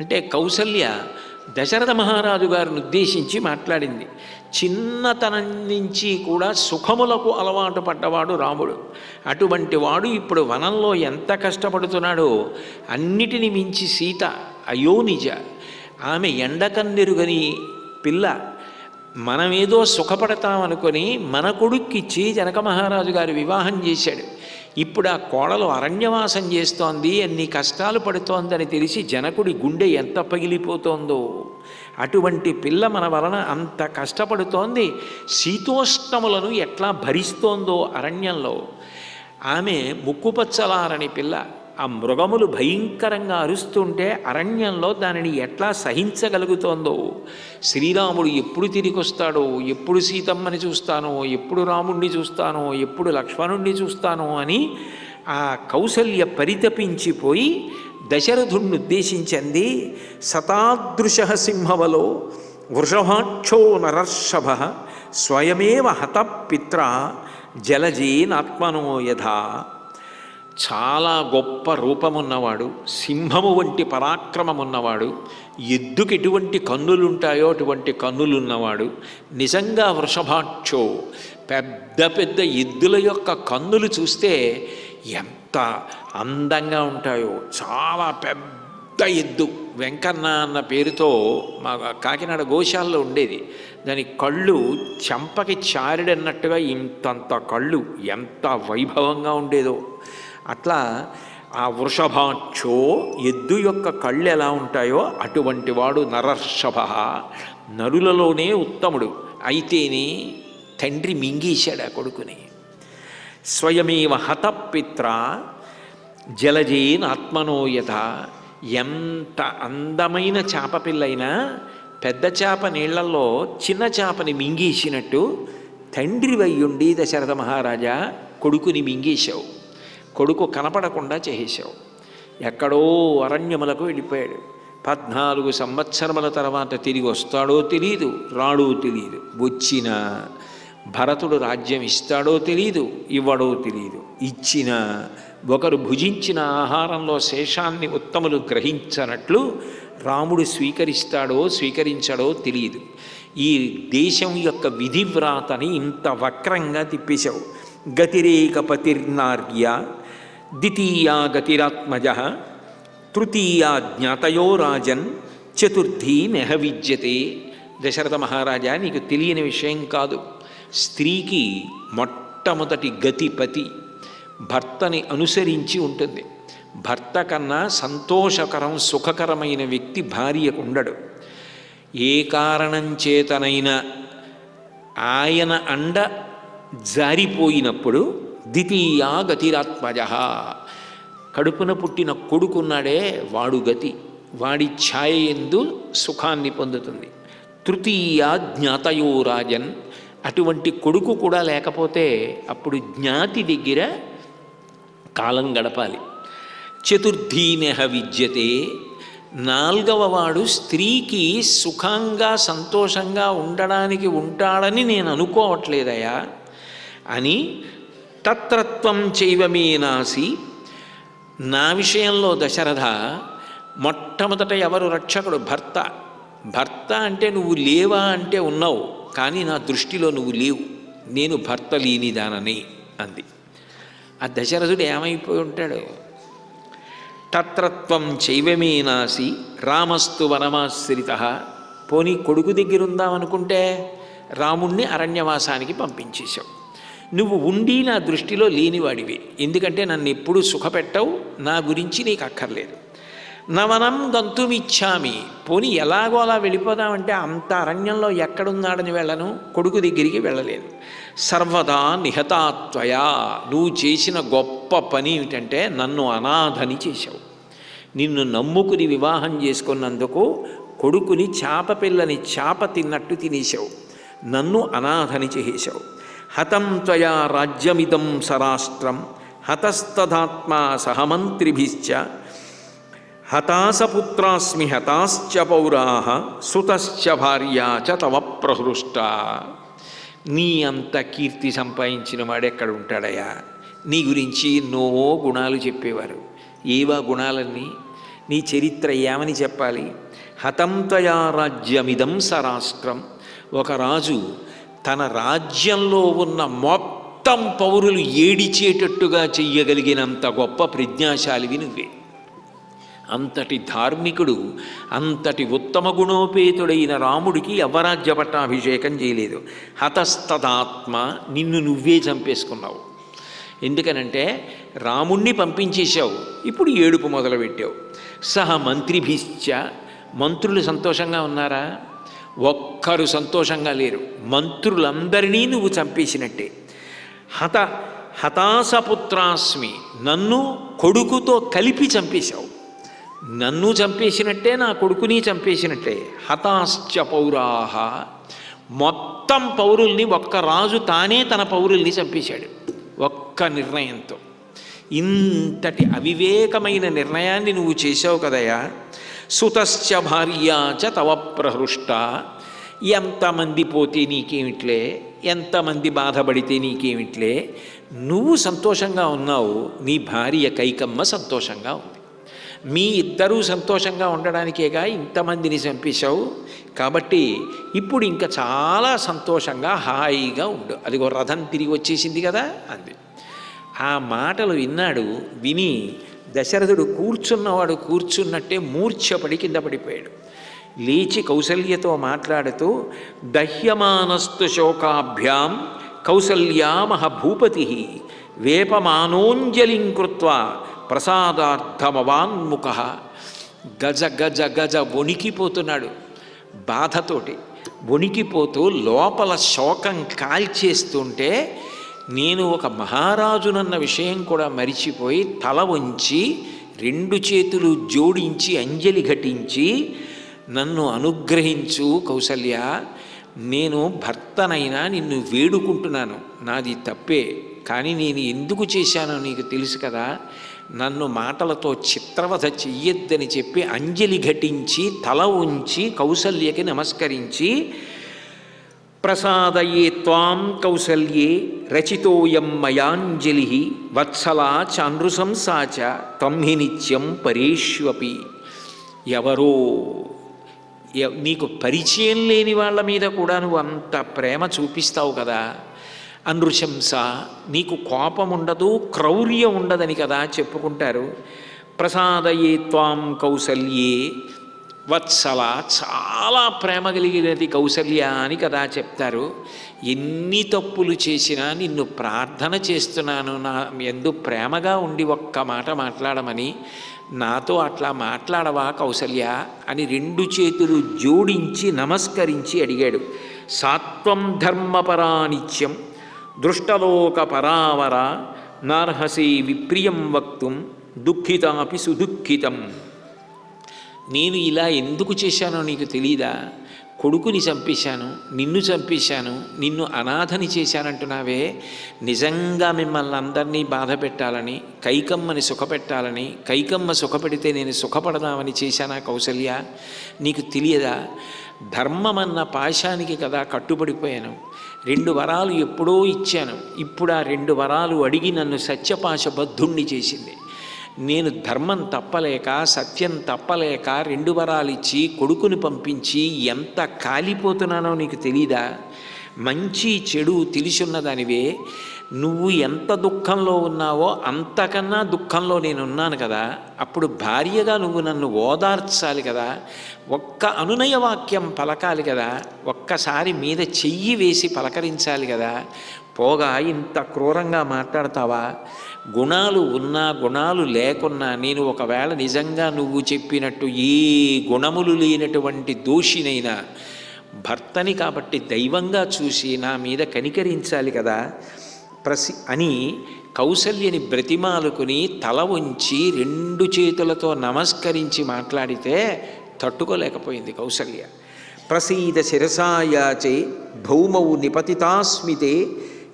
అంటే కౌసల్య దశరథ మహారాజు గారిని ఉద్దేశించి మాట్లాడింది. చిన్నతనం నుంచి కూడా సుఖములకు అలవాటు పడ్డవాడు రాముడు. అటువంటి వాడు ఇప్పుడు వనంలో ఎంత కష్టపడుతున్నాడో అన్నిటిని మించి సీత అయోనిజ ఆమె ఎండకన్నెరుగని పిల్ల. మనమేదో సుఖపడతామనుకొని మన కొడుక్కిచ్చి జనక మహారాజు గారు వివాహం చేశాడు. ఇప్పుడు ఆ కోడలు అరణ్యవాసం చేస్తోంది ఎన్ని కష్టాలు పడుతోందని తెలిసి జనకుడి గుండె ఎంత పగిలిపోతోందో. అటువంటి పిల్ల మన వలన అంత కష్టపడుతోంది. శీతోష్ణములను ఎట్లా భరిస్తోందో అరణ్యంలో. ఆమె ముక్కుపచ్చలారని పిల్ల. ఆ మృగములు భయంకరంగా అరుస్తుంటే అరణ్యంలో దానిని ఎట్లా సహించగలుగుతోందో? శ్రీరాముడు ఎప్పుడు తిరిగి వస్తాడో ఎప్పుడు సీతమ్మని చూస్తానో? ఎప్పుడు రాముణ్ణి చూస్తానో? ఎప్పుడు లక్ష్మణుణ్ణి చూస్తానో అని ఆ కౌసల్య పరితపించిపోయి దశరథుణ్ణి ఉద్దేశించింది సతాదృశ సింహవలో వృషభాక్షో నరర్షభ స్వయమేవ హతపిత్ర జలజేనాత్మనో యథా చాలా గొప్ప రూపమున్నవాడు సింహము వంటి పరాక్రమమున్నవాడు ఎద్దుకి ఎటువంటి కన్నులుంటాయో అటువంటి కన్నులున్నవాడు నిజంగా వృషభాక్షో పెద్ద పెద్ద ఎద్దుల యొక్క కన్నులు చూస్తే ఎంత అందంగా ఉంటాయో చాలా పెద్ద ఎద్దు. వెంకన్న అన్న పేరుతో మా కాకినాడ గోశాలలో ఉండేది. దాని కళ్ళు చెంపకి చారిడన్నట్టుగా ఇంతంత కళ్ళు ఎంత వైభవంగా ఉండేదో. అట్లా ఆ వృషభాక్షో ఎద్దు యొక్క కళ్ళు ఎలా ఉంటాయో అటువంటి వాడు నరర్షభ. నరులలోనే ఉత్తముడు. అయితేనే తండ్రి మింగేశాడు ఆ కొడుకుని. స్వయమేవ హతపిత్ర జలజేన్ ఆత్మనోయత ఎంత అందమైన చేప పిల్లైనా పెద్ద చేప నీళ్ళలో చిన్న చేపని మింగేసినట్టు తండ్రి వయ్యుండి దశరథ మహారాజా కొడుకుని మింగేశావు. కొడుకు కనపడకుండా చేసేశావు. ఎక్కడో అరణ్యములకు వెళ్ళిపోయాడు. పద్నాలుగు సంవత్సరముల తర్వాత తిరిగి వస్తాడో తెలియదు రాడో తెలియదు వచ్చిన భరతుడు రాజ్యం ఇస్తాడో తెలియదు ఇవ్వడో తెలియదు ఇచ్చిన ఒకరు భుజించిన ఆహారంలో శేషాన్ని ఉత్తములు గ్రహించనట్లు రాముడు స్వీకరిస్తాడో స్వీకరించడో తెలియదు ఈ దేశం యొక్క విధివ్రాతని ఇంత వక్రంగా తిప్పేశావు. గతిరేక పతిర్నార్య ద్వితీయా గతిరాత్మజ తృతీయా జ్ఞాతయో రాజన్ చతుర్థీ నెహ విద్యతే దశరథ మహారాజా నీకు తెలియని విషయం కాదు. స్త్రీకి మొట్టమొదటి గతిపతి భర్తని అనుసరించి ఉంటుంది. భర్త కన్నా సంతోషకరం సుఖకరమైన వ్యక్తి భార్యకు ఉండడు. ఏ కారణం చేతనైనా ఆయన అండ జారిపోయినప్పుడు ద్వితీయా గతిరాత్మజ కడుపున పుట్టిన కొడుకున్నాడే వాడు గతి. వాడి ఛాయ ఎందు సుఖాన్ని పొందుతుంది. తృతీయ జ్ఞాతయో రాజన్ అటువంటి కొడుకు కూడా లేకపోతే అప్పుడు జ్ఞాతి దగ్గర కాలం గడపాలి. చతుర్థీనెహ విద్యతే. నాల్గవ వాడు స్త్రీకి సుఖంగా సంతోషంగా ఉండడానికి ఉంటాడని నేను అనుకోవట్లేదయా అని తత్రత్వం చెవమేనాసి నా విషయంలో దశరథ మొట్టమొదట ఎవరు రక్షకుడు? భర్త. భర్త అంటే నువ్వు లేవా అంటే ఉన్నావు కానీ నా దృష్టిలో నువ్వు లేవు. నేను భర్త లేనిదానని అంది. ఆ దశరథుడు ఏమైపోయి ఉంటాడు? తత్రత్వం చైవమే నాసి రామస్తు వనమాశ్రిత. పోనీ కొడుకు దగ్గరుందామనుకుంటే రాముణ్ణి అరణ్యవాసానికి పంపించేశావు. నువ్వు ఉండి నా దృష్టిలో లేనివాడివి. ఎందుకంటే నన్ను ఎప్పుడూ సుఖపెట్టవు నా గురించి నీకు అక్కర్లేదు. నవనం గంతుమిచ్చామి. పోని ఎలాగో అలా వెళ్ళిపోదామంటే అంత అరణ్యంలో ఎక్కడున్నాడని వెళ్ళను కొడుకు దగ్గరికి వెళ్ళలేదు సర్వదా నిహతాత్వయా నువ్వు చేసిన గొప్ప పని ఏమిటంటే నన్ను అనాథని చేశావు. నిన్ను నమ్ముకుని వివాహం చేసుకున్నందుకు కొడుకుని చేప పిల్లని చేప తిన్నట్టు తినేశావు. నన్ను అనాథని చేసావు హతం త్వయా రాజ్యమిదం సరాష్ట్రం హతస్తదాత్మా సహమంత్రిభిశ్చ హతాసపుత్రాస్మి హతాశ్చ పౌరా సుతశ్చ భార్యా చ తవ ప్రహృష్ట. నీ అంత కీర్తి సంపాదించిన వాడు ఎక్కడ ఉంటాడయా నీ గురించి ఎన్నో గుణాలు చెప్పేవారు. ఏవా గుణాలన్నీ? నీ చరిత్ర ఏమని చెప్పాలి? హతం త్వయా రాజ్యమిదం సరాష్ట్రం. ఒక రాజు తన రాజ్యంలో ఉన్న మొత్తం పౌరులు ఏడిచేటట్టుగా చెయ్యగలిగినంత గొప్ప ప్రజ్ఞాశాలివి నువ్వే. అంతటి ధార్మికుడు అంతటి ఉత్తమ గుణోపేతుడైన రాముడికి యవ్వరాజ్య పట్టాభిషేకం చేయలేదు. హతస్తదాత్మ నిన్ను నువ్వే చంపేసుకున్నావు. ఎందుకనంటే రాముణ్ణి పంపించేశావు ఇప్పుడు ఏడుపు మొదలుపెట్టావు. సహ మంత్రిభిశ్చ మంత్రులు సంతోషంగా ఉన్నారా? ఒక్కరు సంతోషంగా లేరు. మంత్రులందరినీ నువ్వు చంపేసినట్టే. హత హతాసపుత్రాస్మి నన్ను కొడుకుతో కలిపి చంపేశావు. నన్ను చంపేసినట్టే నా కొడుకుని చంపేసినట్టే. హతాశ్చ పౌరాహ. మొత్తం పౌరుల్ని ఒక్క రాజు తానే తన పౌరుల్ని చంపేశాడు. ఒక్క నిర్ణయంతో. ఇంతటి అవివేకమైన నిర్ణయాన్ని నువ్వు చేసావు కదయా సుతశ్చ భార్యాచ తవ ప్రహృష్ట. ఎంతమంది పోతే నీకేమిట్లే? ఎంతమంది బాధపడితే నీకేమిట్లే? నువ్వు సంతోషంగా ఉన్నావు నీ భార్య కైకమ్మ సంతోషంగా ఉంది. మీ ఇద్దరూ సంతోషంగా ఉండడానికేగా ఇంతమందిని చంపేశావు? కాబట్టి ఇప్పుడు ఇంకా చాలా సంతోషంగా హాయిగా ఉండు. అదిగో రథం తిరిగి వచ్చేసింది కదా అంది. ఆ మాటలు విన్నాడు విని దశరథుడు కూర్చున్నవాడు కూర్చున్నట్టే మూర్ఛపడి కింద పడిపోయాడు. లేచి కౌసల్యతో మాట్లాడుతూ దహ్యమానస్తు శోకాభ్యాం కౌసల్యామహ భూపతి వేపమానోంజలింకృత్వ ప్రసాదార్థమవాన్ముఖ. గజ గజ గజ వణికిపోతున్నాడు బాధతోటి. వణికిపోతూ లోపల శోకం కాల్చేస్తుంటే నేను ఒక మహారాజునన్న విషయం కూడా మరిచిపోయి తల వంచి రెండు చేతులు జోడించి అంజలి ఘటించి నన్ను అనుగ్రహించు కౌసల్య నేను భర్తనైనా నిన్ను వేడుకుంటున్నాను. నాది తప్పే. కానీ నేను ఎందుకు చేశానో నీకు తెలుసు కదా. నన్ను మాటలతో చిత్రవధ చెయ్యొద్దని చెప్పి అంజలి ఘటించి తల ఉంచి కౌసల్యకి నమస్కరించి ప్రసాదయే త్వాం కౌసల్యే రచితోయం మయాంజలి వత్సలా చానృశంసా చ త్వం హి నిత్యం పరేష్వపి. ఎవరో ఎ- నీకు పరిచయం లేని వాళ్ళ మీద కూడా నువ్వు అంత ప్రేమ చూపిస్తావు కదా. అనృశంస నీకు కోపం ఉండదు క్రౌర్యం ఉండదని కదా చెప్పుకుంటారు. ప్రసాదయే త్వాం కౌసల్యే వత్సల చాలా ప్రేమ కలిగినది కౌసల్య అని కదా చెప్తారు. ఎన్ని తప్పులు చేసినా నిన్ను ప్రార్థన చేస్తున్నాను. నా ఎందు ప్రేమగా ఉండి ఒక్క మాట మాట్లాడమని నాతో అట్లా మాట్లాడవా కౌసల్య అని రెండు చేతులు జోడించి నమస్కరించి అడిగాడు. సాత్వం ధర్మపరానిత్యం దృష్టలోక పరావర నార్హసి విప్రియం వక్తుం దుఃఖితాపి సుదుఃఖితం. నేను ఇలా ఎందుకు చేశానో నీకు తెలీదా? కొడుకుని చంపేశాను నిన్ను చంపేశాను నిన్ను అనాథని చేశానంటున్నావే. నిజంగా మిమ్మల్ని అందరినీ బాధ పెట్టాలని కైకమ్మని సుఖపెట్టాలని కైకమ్మ సుఖపెడితే నేను సుఖపడదామని చేశానా కౌసల్య? నీకు తెలియదా? ధర్మమన్న పాశానికి కదా కట్టుబడిపోయాను. రెండు వరాలు ఎప్పుడో ఇచ్చాను. ఇప్పుడు ఆ రెండు వరాలు అడిగి నన్ను సత్యపాశ బద్ధుణ్ణి చేసింది. నేను ధర్మం తప్పలేక సత్యం తప్పలేక రెండు వరాలు ఇచ్చి కొడుకుని పంపించి ఎంత కాలిపోతున్నానో నీకు తెలీదా? మంచి చెడు తెలిసున్నదానివే నువ్వు ఎంత దుఃఖంలో ఉన్నావో అంతకన్నా దుఃఖంలో నేను ఉన్నాను కదా. అప్పుడు భార్యగా నువ్వు నన్ను ఓదార్చాలి కదా. ఒక్క అనునయ వాక్యం పలకాలి కదా. ఒక్కసారి మీద చెయ్యి వేసి పలకరించాలి కదా. పోగా ఇంత క్రూరంగా మాట్లాడతావా? గుణాలు ఉన్నా గుణాలు లేకున్నా నేను ఒకవేళ నిజంగా నువ్వు చెప్పినట్టు ఏ గుణములు లేనటువంటి దోషినైనా భర్తని కాబట్టి దైవంగా చూసి నా మీద కనికరించాలి కదా? ప్రసి అని కౌసల్యని బ్రతిమాలుకుని తల ఉంచి రెండు చేతులతో నమస్కరించి మాట్లాడితే తట్టుకోలేకపోయింది కౌసల్య. ప్రసీద శిరసాయాచే భౌమౌ నిపతితాస్మితే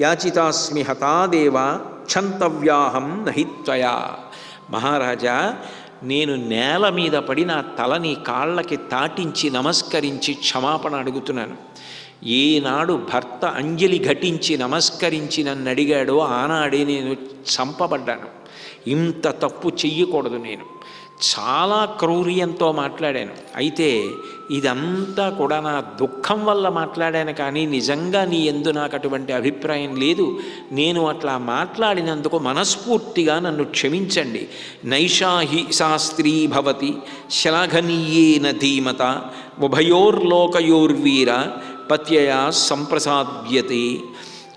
యాచితాస్మి హతాదేవ క్షంతవ్యాహం నహిత్వయా మహారాజా నేను నేల మీద పడి నా తలని కాళ్ళకి తాటించి నమస్కరించి క్షమాపణ అడుగుతున్నాను. ఏనాడు భర్త అంజలి ఘటించి నమస్కరించి నన్ను అడిగాడో ఆనాడే నేను చంపబడ్డాను. ఇంత తప్పు చెయ్యకూడదు నేను. చాలా క్రౌర్యంతో మాట్లాడాను. అయితే ఇదంతా కూడా నా దుఃఖం వల్ల మాట్లాడాను కానీ నిజంగా నీ ఎందు నాకు అటువంటి అభిప్రాయం లేదు. నేను అట్లా మాట్లాడినందుకు మనస్ఫూర్తిగా నన్ను క్షమించండి. నైషాహి శాస్త్రీ భవతి శ్లాఘనీయేన ధీమత ఉభయోర్లోకయోర్వీర పత్యయా సంప్రసాద్యతే.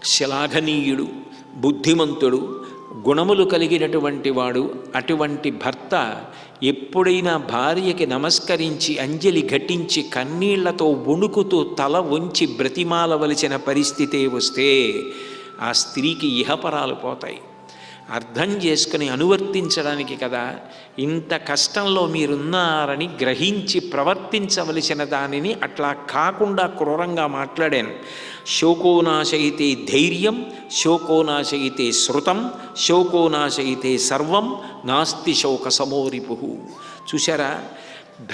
శ్లాఘనీయుడు బుద్ధిమంతుడు గుణములు కలిగినటువంటి వాడు అటువంటి భర్త ఎప్పుడైనా భార్యకి నమస్కరించి అంజలి ఘటించి కన్నీళ్ళతో వణుకుతూ తల వంచి బ్రతిమాలవలసిన పరిస్థితే వస్తే ఆ స్త్రీకి ఇహపరాలు పోతాయి. అర్థం చేసుకుని అనువర్తించడానికి కదా ఇంత కష్టంలో మీరున్నారని గ్రహించి ప్రవర్తించవలసిన దానిని అట్లా కాకుండా క్రూరంగా మాట్లాడాను. శోకోనాశయితే ధైర్యం శోకోనాశయితే శృతం శోకోనాశయితే సర్వం నాస్తి శోక సమోరిపు చూసారా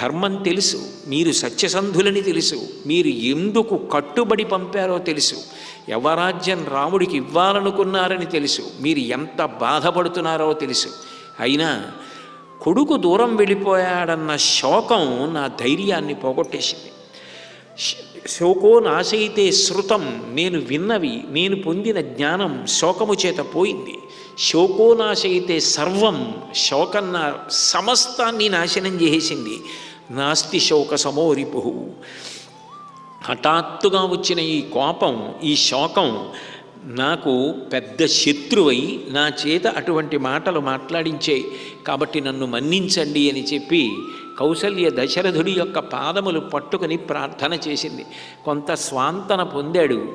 ధర్మం తెలుసు మీరు సత్యసంధులని తెలుసు మీరు ఎందుకు కట్టుబడి పంపారో తెలుసు. యవరాజ్యం రాముడికి ఇవ్వాలనుకున్నారని తెలుసు. మీరు ఎంత బాధపడుతున్నారో తెలుసు. అయినా కొడుకు దూరం వెళ్ళిపోయాడన్న శోకం నా ధైర్యాన్ని పోగొట్టేసింది. శోకో నాశయితే శృతం నేను విన్నవి నేను పొందిన జ్ఞానం శోకము చేత పోయింది. శోకో నాశయితే సర్వం శోకం నా సమస్తాన్ని నాశనం చేసింది నాస్తి శోక సమోరిపు హఠాత్తుగా వచ్చిన ఈ కోపం ఈ శోకం నాకు పెద్ద శత్రువై నా చేత అటువంటి మాటలు మాట్లాడించే కాబట్టి నన్ను మన్నించండి అని చెప్పి కౌసల్య దశరథుడి యొక్క పాదములు పట్టుకుని ప్రార్థన చేసింది. కొంత స్వాంతన పొందాడు.